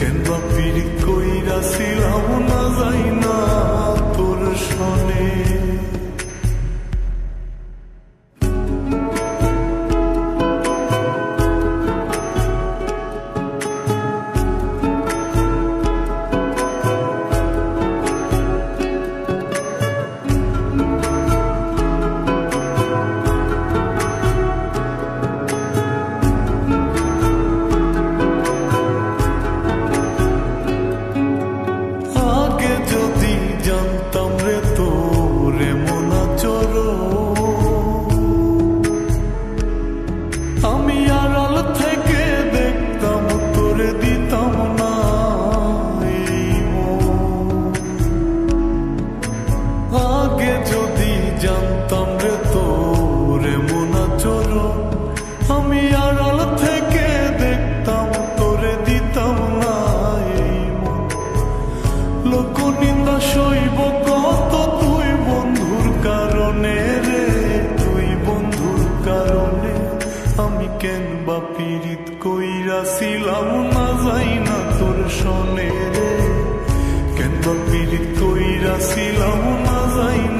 কেন বা পীড়িত কইরা ছিলাম কইরা না যাই না তোর সনে রে। কেন পীড়িত কইরা ছিলাম না যাই না